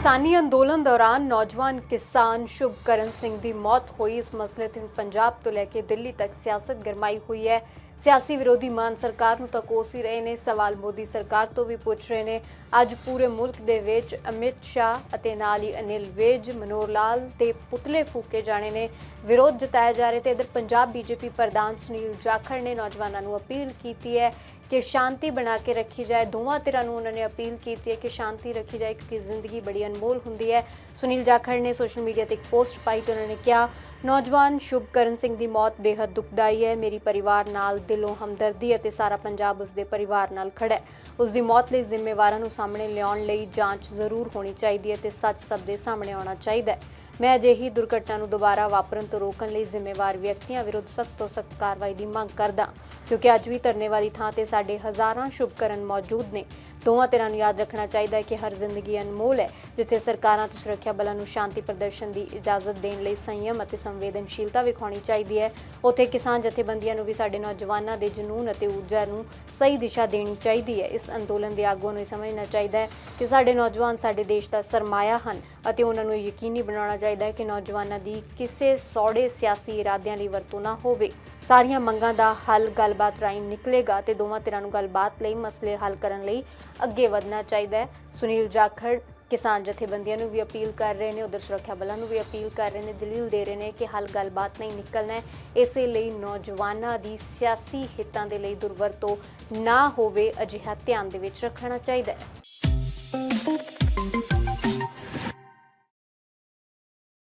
ਕਿਸਾਨੀ ਅੰਦੋਲਨ ਦੌਰਾਨ ਨੌਜਵਾਨ ਕਿਸਾਨ ਸ਼ੁਭਕਰਨ ਸਿੰਘ ਦੀ ਮੌਤ ਹੋਈ। ਇਸ ਮਸਲੇ ਤੇ ਪੰਜਾਬ ਤੋਂ ਲੈ ਕੇ ਦਿੱਲੀ ਤੱਕ ਸਿਆਸਤ ਗਰਮਾਈ ਹੋਈ ਹੈ। ਸਿਆਸੀ ਵਿਰੋਧੀ ਮਾਨ ਸਰਕਾਰ ਨੂੰ ਤਾਂ ਕੋਸ ਹੀ ਰਹੇ ਨੇ। ਸਵਾਲ ਮੋਦੀ ਸਰਕਾਰ ਤੋਂ ਵੀ ਪੁੱਛ ਰਹੇ ਨੇ। ਅੱਜ ਪੂਰੇ ਮੁਲਕ ਦੇ ਵਿੱਚ ਅਮਿਤ ਸ਼ਾਹ ਅਤੇ ਨਾਲ ਹੀ ਅਨਿਲ ਵੇਜ, ਮਨੋਹਰ ਲਾਲ ਦੇ ਪੁਤਲੇ ਫੂਕੇ ਜਾਣੇ ਨੇ। ਵਿਰੋਧ ਜਤਾਇਆ ਜਾ ਰਿਹਾ ਤੇ ਇਧਰ ਪੰਜਾਬ ਬੀਜੇਪੀ ਪ੍ਰਧਾਨ ਸੁਨੀਲ ਜਾਖੜ ਨੇ ਨੌਜਵਾਨਾਂ ਨੂੰ ਅਪੀਲ ਕੀਤੀ ਹੈ ਕਿ ਸ਼ਾਂਤੀ ਬਣਾ ਕੇ ਰੱਖੀ ਜਾਏ। ਦੋਵਾਂ ਧਿਰਾਂ ਨੂੰ ਉਹਨਾਂ ਨੇ ਅਪੀਲ ਕੀਤੀ ਹੈ ਕਿ ਸ਼ਾਂਤੀ ਰੱਖੀ ਜਾਏ, ਕਿਉਂਕਿ ਜ਼ਿੰਦਗੀ ਬੜੀ ਅਨਮੋਲ ਹੁੰਦੀ ਹੈ। ਸੁਨੀਲ ਜਾਖੜ ਨੇ ਸੋਸ਼ਲ ਮੀਡੀਆ ਤੇ ਇੱਕ ਪੋਸਟ ਪਾਈ ਤੇ ਉਹਨਾਂ ਨੇ ਕਿਹਾ ਨੌਜਵਾਨ ਸ਼ੁਭਕਰਨ ਸਿੰਘ ਦੀ ਮੌਤ ਬੇहद ਦੁਖਦਾਈ ਹੈ। ਮੇਰੀ ਪਰਿਵਾਰ ਨਾਲ ਦਿਲੋਂ ਹਮਦਰਦੀ ਅਤੇ ਸਾਰਾ ਪੰਜਾਬ ਉਸ ਦੇ ਪਰਿਵਾਰ ਨਾਲ ਖੜਾ ਹੈ। ਉਸ ਦੀ ਮੌਤ ਲਈ ਜ਼ਿੰਮੇਵਾਰਾਂ ਨੂੰ ਸਾਹਮਣੇ ਲਿਆਉਣ ਲਈ ਜਾਂਚ ਜ਼ਰੂਰ ਹੋਣੀ ਚਾਹੀਦੀ ਹੈ ਤੇ ਸੱਚ ਸਭ ਦੇ ਸਾਹਮਣੇ ਆਉਣਾ ਚਾਹੀਦਾ ਹੈ। ਮੈਂ ਅਜਿਹੀ ਦੁਰਘਟਨਾ ਨੂੰ ਦੁਬਾਰਾ ਵਾਪਰਨ ਤੋਂ ਰੋਕਣ ਲਈ ਜ਼ਿੰਮੇਵਾਰ ਵਿਅਕਤੀਆਂ ਵਿਰੁੱਧ ਸਖਤ ਤੋਂ ਸਖਤ ਕਾਰਵਾਈ ਦੀ ਮੰਗ ਕਰਦਾ ਕਿਉਂਕਿ ਅੱਜ ਵੀ ਧਰਨੇ ਵਾਲੀ ਥਾਂ ਤੇ ਸਾਡੇ ਹਜ਼ਾਰਾਂ ਸ਼ੁਭਕਰਨ ਮੌਜੂਦ ਨੇ। ਦੋਵਾਂ ਧਿਰਾਂ ਨੂੰ ਯਾਦ ਰੱਖਣਾ ਚਾਹੀਦਾ ਹੈ ਕਿ ਹਰ ਜ਼ਿੰਦਗੀ ਅਨਮੋਲ ਹੈ, ਜਿੱਥੇ ਸਰਕਾਰਾਂ ਤੇ ਸੁਰੱਖਿਆ ਬਲਾਂ ਨੂੰ ਸ਼ਾਂਤੀ ਪ੍ਰਦਰਸ਼ਨ ਦੀ ਇਜਾਜ਼ਤ ਦੇਣ ਲਈ ਸੰਯਮ ਅਤੇ ਸੰਵੇਦਨਸ਼ੀਲਤਾ ਵਿਖਾਉਣੀ ਚਾਹੀਦੀ ਹੈ। ਉੱਥੇ ਕਿਸਾਨ ਜਥੇਬੰਦੀਆਂ ਨੂੰ ਵੀ ਸਾਡੇ ਨੌਜਵਾਨਾਂ ਦੇ ਜਨੂਨ ਅਤੇ ਊਰਜਾ ਨੂੰ ਸਹੀ ਦਿਸ਼ਾ ਦੇਣੀ ਚਾਹੀਦੀ ਹੈ। ਇਸ ਅੰਦੋਲਨ ਦੇ ਆਗੂਆਂ ਨੂੰ ਸਮਝਣਾ ਚਾਹੀਦਾ ਹੈ ਕਿ ਸਾਡੇ ਨੌਜਵਾਨ ਸਾਡੇ ਦੇਸ਼ ਦਾ ਸਰਮਾਇਆ ਹਨ ਅਤੇ ਉਹਨਾਂ ਨੂੰ ਯਕੀਨੀ ਬਣਾਉਣਾ ਚਾਹੀਦਾ ਹੈ ਕਿ ਨੌਜਵਾਨਾਂ ਦੀ ਕਿਸੇ ਸੌੜੇ ਸਿਆਸੀ ਇਰਾਦਿਆਂ ਲਈ ਵਰਤੋਂ ਨਾ ਹੋਵੇ। ਸਾਰੀਆਂ ਮੰਗਾਂ ਦਾ ਹੱਲ ਗੱਲਬਾਤ ਰਾਹੀਂ ਨਿਕਲੇਗਾ ਤੇ ਦੋਵਾਂ ਧਿਰਾਂ ਨੂੰ ਗੱਲਬਾਤ ਲਈ ਮਸਲੇ ਹੱਲ ਕਰਨ ਲਈ ਅੱਗੇ ਵਧਣਾ ਚਾਹੀਦਾ ਹੈ। ਸੁਨੀਲ ਜਾਖੜ ਕਿਸਾਨ ਜਥੇਬੰਦੀਆਂ ਨੂੰ ਵੀ ਅਪੀਲ ਕਰ ਰਹੇ ਨੇ, ਉਧਰ ਸੁਰੱਖਿਆ ਬਲਾਂ ਨੂੰ ਵੀ ਅਪੀਲ ਕਰ ਰਹੇ ਨੇ, ਦਲੀਲ ਦੇ ਰਹੇ ਨੇ ਕਿ ਹੱਲ ਗੱਲਬਾਤ ਨਹੀਂ ਨਿਕਲਣਾ ਹੈ। ਇਸੇ ਲਈ ਨੌਜਵਾਨਾਂ ਦੀ ਸਿਆਸੀ ਹਿੱਤਾਂ ਦੇ ਲਈ ਦੁਰਵਰਤੋਂ ਨਾ ਹੋਵੇ, ਅਜਿਹਾ ਧਿਆਨ ਦੇ ਵਿੱਚ ਰੱਖਣਾ ਚਾਹੀਦਾ ਹੈ।